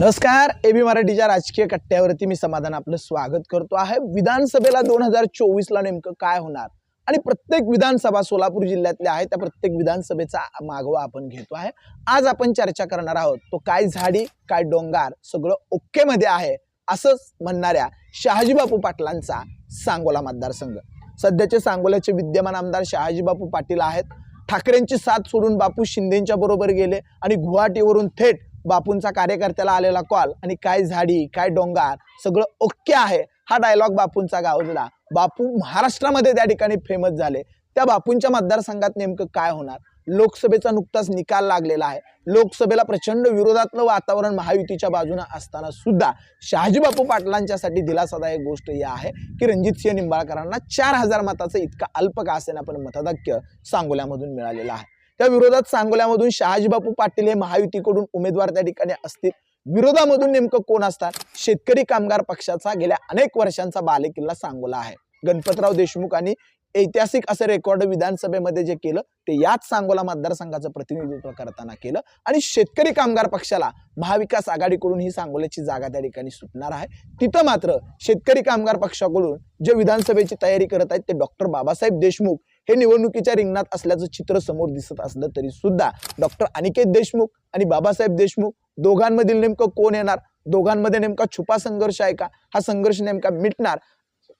नमस्कार एबी मराठीच्या राजकीय कट्ट्यावरती मी समाधान आपलं स्वागत करतो आहे. विधानसभेला दोन हजार चोवीसला नेमकं काय होणार? आणि प्रत्येक विधानसभा सोलापूर जिल्ह्यातल्या आहे त्या प्रत्येक विधानसभेचा मागोवा आपण घेतो आहे. आज आपण चर्चा करणार आहोत तो काय झाडी काय डोंगार सगळं ओक्केमध्ये आहे असंच म्हणणाऱ्या शहाजीबापू पाटलांचा सांगोला मतदारसंघ. सध्याचे सांगोल्याचे विद्यमान आमदार शहाजीबापू पाटील आहेत. ठाकरेंची साथ सोडून बापू शिंदेच्या बरोबर गेले आणि गुवाहाटीवरून थेट बापूंचा कार्यकर्त्याला आलेला कॉल आणि काय झाडी काय डोंगार सगळं ओके आहे. हा डायलॉग बापूंचा गावला बापू महाराष्ट्रामध्ये त्या ठिकाणी फेमस झाले. त्या बापूंच्या मतदारसंघात नेमकं काय होणार? लोकसभेचा नुकताच निकाल लागलेला आहे. लोकसभेला प्रचंड विरोधातलं वातावरण महायुतीच्या बाजूने असताना सुद्धा शहाजीबापू पाटलांच्यासाठी दिलासादायक गोष्ट ही आहे की रणजित सिंह निंबाळकरांना चार हजार मताचं इतका अल्प का असेना पण मतदाक्य सांगोल्यामधून मिळालेलं आहे. त्या विरोधात सांगोल्यामधून शहाजीबापू पाटील हे महायुतीकडून उमेदवार त्या ठिकाणी असतील. विरोधामधून नेमकं कोण असतात शेतकरी कामगार पक्षाचा गेल्या अनेक वर्षांचा बालेकिल्ला सांगोला आहे. गणपतराव देशमुखांनी ऐतिहासिक असं रेकॉर्ड विधानसभेमध्ये जे केलं ते याच सांगोला मतदारसंघाचं प्रतिनिधित्व करताना केलं. आणि शेतकरी कामगार पक्षाला महाविकास आघाडीकडून ही सांगोल्याची जागा त्या ठिकाणी सुटणार आहे. तिथं मात्र शेतकरी कामगार पक्षाकडून जे विधानसभेची तयारी करत आहेत ते डॉक्टर बाबासाहेब देशमुख हे निवडणुकीच्या रिंगणात असल्याचं चित्र समोर दिसत असलं तरी सुद्धा डॉक्टर अनिकेत देशमुख आणि बाबासाहेब देशमुख दोघांमधील नेमकं कोण येणार? दोघांमध्ये नेमका छुपा संघर्ष आहे का? हा संघर्ष नेमका मिटणार?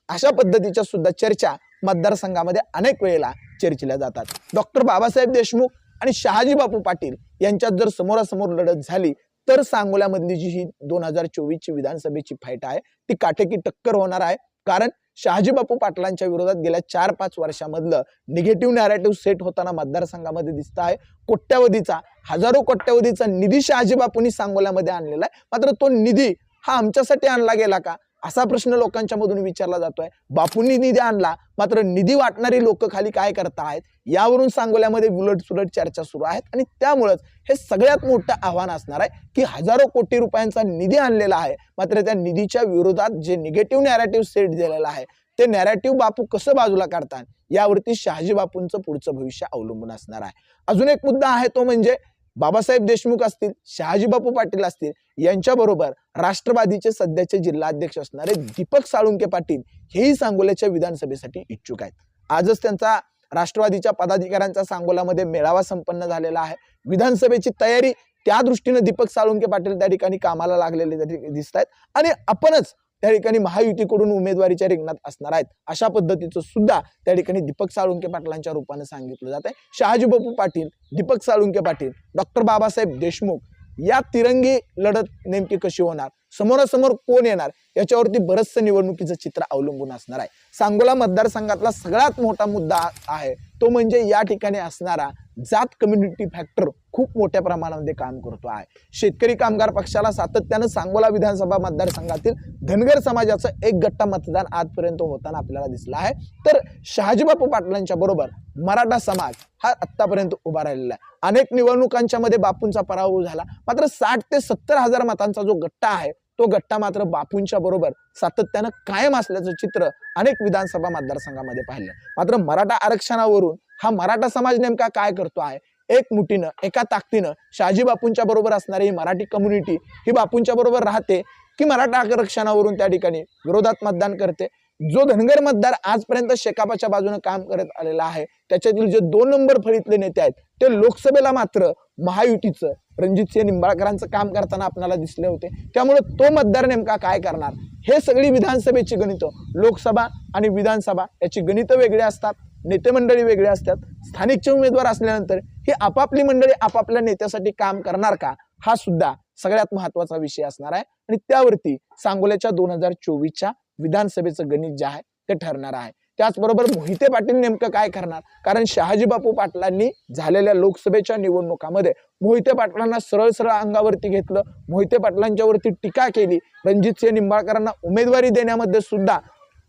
अशा पद्धतीच्या सुद्धा चर्चा मतदारसंघामध्ये अनेक वेळेला चर्चिल्या जातात. डॉक्टर बाबासाहेब देशमुख आणि शहाजी बापू पाटील यांच्यात जर समोरासमोर लढत झाली तर सांगोल्यामधली जी ही दोन हजार चोवीसची विधानसभेची फाईट आहे ती काटेकी टक्कर होणार आहे. कारण शहाजीबापू पाटलांच्या विरोधात गेल्या चार पाच वर्षामधलं निगेटिव्ह नॅरेटिव्ह सेट होताना मतदारसंघामध्ये दिसत आहे. कोट्यावधीचा हजारो कोट्यावधीचा निधी शहाजीबापूंनी सांगोल्यामध्ये आणलेला आहे. मात्र तो निधी हा आमच्यासाठी आणला गेला का? असा प्रश्न लोकांच्या मधून विचारला जातोय. बापूंनी निधी आणला मात्र निधी वाटणारी लोक खाली काय करतायत यावरून सांगोल्यामध्ये उलट सुलट चर्चा सुरू आहेत आणि त्यामुळंच हे सगळ्यात मोठं आव्हान असणार आहे की हजारो कोटी रुपयांचा निधी आणलेला आहे मात्र त्या निधीच्या विरोधात जे निगेटिव्ह नॅरेटिव्ह सेट दिलेला आहे ते नॅरेटिव्ह बापू कसं बाजूला काढतात यावरती शहाजी बापूंचं पुढचं भविष्य अवलंबून असणार आहे. अजून एक मुद्दा आहे तो म्हणजे बाबासाहेब देशमुख असतील शहाजीबापू पाटील असतील यांच्याबरोबर राष्ट्रवादीचे सध्याचे जिल्हाध्यक्ष असणारे दीपक साळुंके पाटील हेही सांगोल्याच्या विधानसभेसाठी इच्छुक आहेत. आजच त्यांचा राष्ट्रवादीच्या पदाधिकाऱ्यांचा सांगोलामध्ये मेळावा संपन्न झालेला आहे. विधानसभेची तयारी त्या दृष्टीनं दीपक साळुंके पाटील त्या ठिकाणी कामाला लागलेले दिसत आहेत आणि आपणच त्या ठिकाणी महायुतीकडून उमेदवारीच्या रिंगणात असणार आहेत. अशा पद्धतीचं सुद्धा त्या ठिकाणी दीपक साळुंके पाटलांच्या रूपाने सांगितलं जात आहे शहाजी बापू पाटील दीपक साळुंके पाटील डॉक्टर बाबासाहेब देशमुख या तिरंगी लढत नेमकी कशी होणार? समोरासमोर कोण येणार? याच्यावरती बरंचसं निवडणुकीचं चित्र अवलंबून असणार आहे. सांगोला मतदारसंघातला सगळ्यात मोठा मुद्दा आहे. तो म्हणजे या ठिकाणी असणारा जात कम्युनिटी फॅक्टर खूप मोठ्या प्रमाणामध्ये काम करतो आहे. शेतकरी कामगार पक्षाला सातत्यानं सांगोला विधानसभा मतदारसंघातील धनगर समाजाचं एक गट्टा मतदान आजपर्यंत होताना आपल्याला दिसलं आहे. तर शहाजीबापू पाटलांच्या बरोबर मराठा समाज हा आत्तापर्यंत उभा राहिलेला आहे. अनेक निवडणुकांच्या मध्ये बापूंचा पराभव झाला. मात्र साठ ते सत्तर हजार मतांचा जो गट्टा आहे तो गट्टा मात्र बापूंच्या बरोबर सातत्यानं कायम असल्याचं चित्र अनेक विधानसभा मतदारसंघामध्ये पाहिलं. मात्र मराठा आरक्षणावरून हा मराठा समाज नेमका काय करतो आहे? एक मुठीनं एका ताकदीनं शहाजी बापूंच्या बरोबर असणारी ही मराठी कम्युनिटी ही बापूंच्या बरोबर राहते की मराठा आरक्षणावरून त्या ठिकाणी विरोधात मतदान करते? जो धनगर मतदार आजपर्यंत शेकापाच्या बाजूने काम करत आलेला आहे त्याच्यातील जे दोन नंबर फळीतले नेते आहेत ते लोकसभेला मात्र महायुतीचं रणजितसिंह निंबाळकरांचं काम करताना आपल्याला दिसले होते. त्यामुळे तो मतदार नेमका काय करणार? हे सगळी विधानसभेची गणितं लोकसभा आणि विधानसभा याची गणितं वेगळी असतात. नेते मंडळी असतात. स्थानिकचे उमेदवार असल्यानंतर ही आपापली मंडळी आपापल्या नेत्यासाठी काम करणार का? हा सुद्धा सगळ्यात महत्त्वाचा विषय असणार आहे. आणि त्यावरती सांगोल्याच्या दोन हजार चोवीसच्या विधानसभेचं गणित जे आहे ते ठरणार आहे. त्याचबरोबर मोहिते पाटील नेमकं काय करणार? कारण शहाजी बापू पाटलांनी झालेल्या लोकसभेच्या निवडणुकामध्ये मोहिते पाटलांना सरळ सरळ अंगावरती घेतलं. मोहिते पाटलांच्यावरती टीका केली. रणजितसिंह निंबाळकरांना उमेदवारी देण्यामध्ये सुद्धा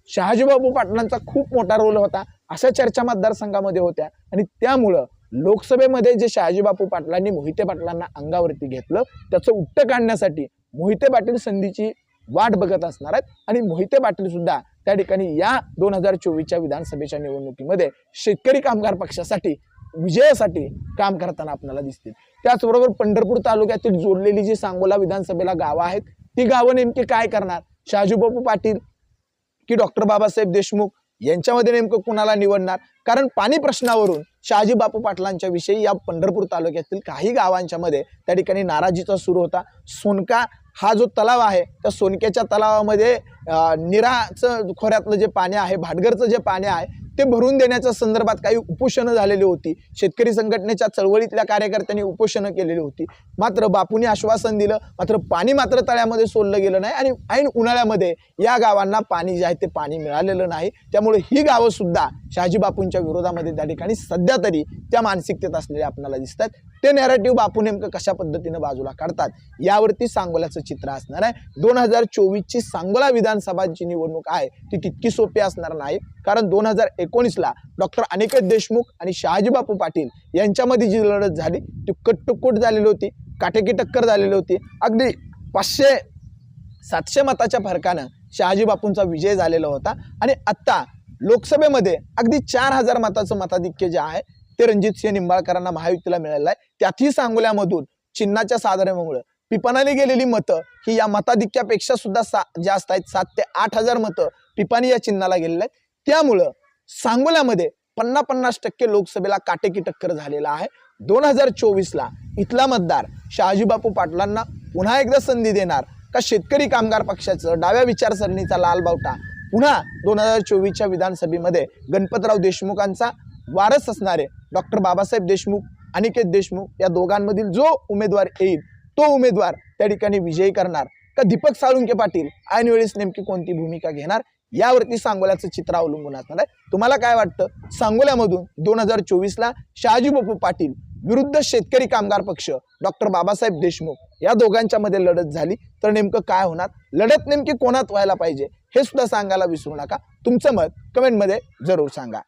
शहाजीबाबू पाटलांचा खूप मोठा रोल होता. अशा चर्चा मतदारसंघामध्ये होत्या. आणि त्यामुळं लोकसभेमध्ये जे शहाजीबापू पाटलांनी मोहिते पाटलांना अंगावरती घेतलं त्याचं उट्ट काढण्यासाठी मोहिते पाटील संधीची वाट बघत असणार आहेत. आणि मोहिते पाटील सुद्धा त्या ठिकाणी या दोन हजार चोवीसच्या विधानसभेच्या निवडणुकीमध्ये शेतकरी कामगार पक्षासाठी विजयासाठी काम करताना आपल्याला दिसतील. त्याचबरोबर पंढरपूर तालुक्यातील जोडलेली जी सांगोला विधानसभेला गावं आहेत ती गावं नेमकी काय करणार? शहाजीबापू पाटील की डॉक्टर बाबासाहेब देशमुख यांच्यामध्ये नेमकं कुणाला निवडणार? कारण पाणी प्रश्नावरून शहाजी बापू पाटलांच्या विषयी या पंढरपूर तालुक्यातील काही गावांच्या मध्ये त्या ठिकाणी नाराजीचा सुरू होता. सोनका हा जो तलाव आहे त्या सोनक्याच्या तलावामध्ये निराचं खोऱ्यातलं जे पाणी आहे भाटघरचं जे पाणी आहे ते भरून देण्याच्या संदर्भात काही उपोषणं झालेली होती. शेतकरी संघटनेच्या चळवळीतल्या कार्यकर्त्यांनी उपोषणं केलेली होती. मात्र बापूने आश्वासन दिलं मात्र पाणी मात्र तळ्यामध्ये सोडलं गेलं नाही आणि ऐन उन्हाळ्यामध्ये या गावांना पाणी जे आहे ते पाणी मिळालेलं नाही. त्यामुळे ही गावं सुद्धा शहाजी बापूंच्या विरोधामध्ये त्या ठिकाणी सध्या तरी त्या मानसिकतेत असलेले आपल्याला दिसतात ते नॅरेटिव्ह बापू नेमकं कशा पद्धतीनं बाजूला काढतात यावरती सांगोल्याचं चित्र असणार आहे. दोन हजार चोवीसची सांगोला विधानसभाची निवडणूक आहे ती तितकी सोपी असणार नाही कारण दोन हजार एकोणीसला डॉक्टर अनिकेत देशमुख आणि शहाजीबापू पाटील यांच्यामध्ये जी लढत झाली ती कट्टुकूट झालेली होती काटेकी टक्कर झालेली होती. अगदी पाचशे सातशे मताच्या फरकानं शहाजीबापूंचा विजय झालेला होता. आणि आत्ता लोकसभेमध्ये अगदी चार हजार मताचं मताधिक्य जे आहे ते रणजित सिंह निंबाळकरांना महायुतीला मिळालेलं आहे. त्यातही सांगोल्यामधून चिन्हाच्या साधारणमुळे पिपानाने गेलेली मतं ही या मताधिक्यापेक्षा सुद्धा सा जास्त आहेत. सात ते आठ हजार मतं पिपाणी या चिन्हाला गेलेले आहेत. त्यामुळं सांगोल्यामध्ये पन्ना पन्नास टक्के लोकसभेला काटेकी टक्कर झालेला आहे. दोन हजार चोवीसला इथला मतदार शहाजीबापू पाटलांना पुन्हा एकदा संधी देणार का शेतकरी कामगार पक्षाचं? डाव्या विचारसरणीचा लाल बावटा. पुन्हा दोन हजार चोवीसच्या विधानसभेमध्ये गणपतराव देशमुखांचा वारस असणारे डॉक्टर बाबासाहेब देशमुख अनिकेत देशमुख या दोघांमधील जो उमेदवार येईल तो उमेदवार त्या ठिकाणी विजयी करणार का दीपक साळुंके पाटील? ऐन वेळेस नेमकी कोणती भूमिका घेणार? यावरती सांगोल्याचं चित्र अवलंबून असणार आहे. तुम्हाला काय वाटतं? सांगोल्यामधून दोन हजार चोवीसला शहाजी बापू पाटील विरुद्ध शेतकरी कामगार पक्ष डॉक्टर बाबासाहेब देशमुख या दोघांच्या मध्ये लढत झाली. तर नेमकं काय होणार? लढत नेमकी कोणात व्हायला पाहिजे? हे सुद्धा सांगायला विसरू नका. तुमचं मत कमेंटमध्ये जरूर सांगा.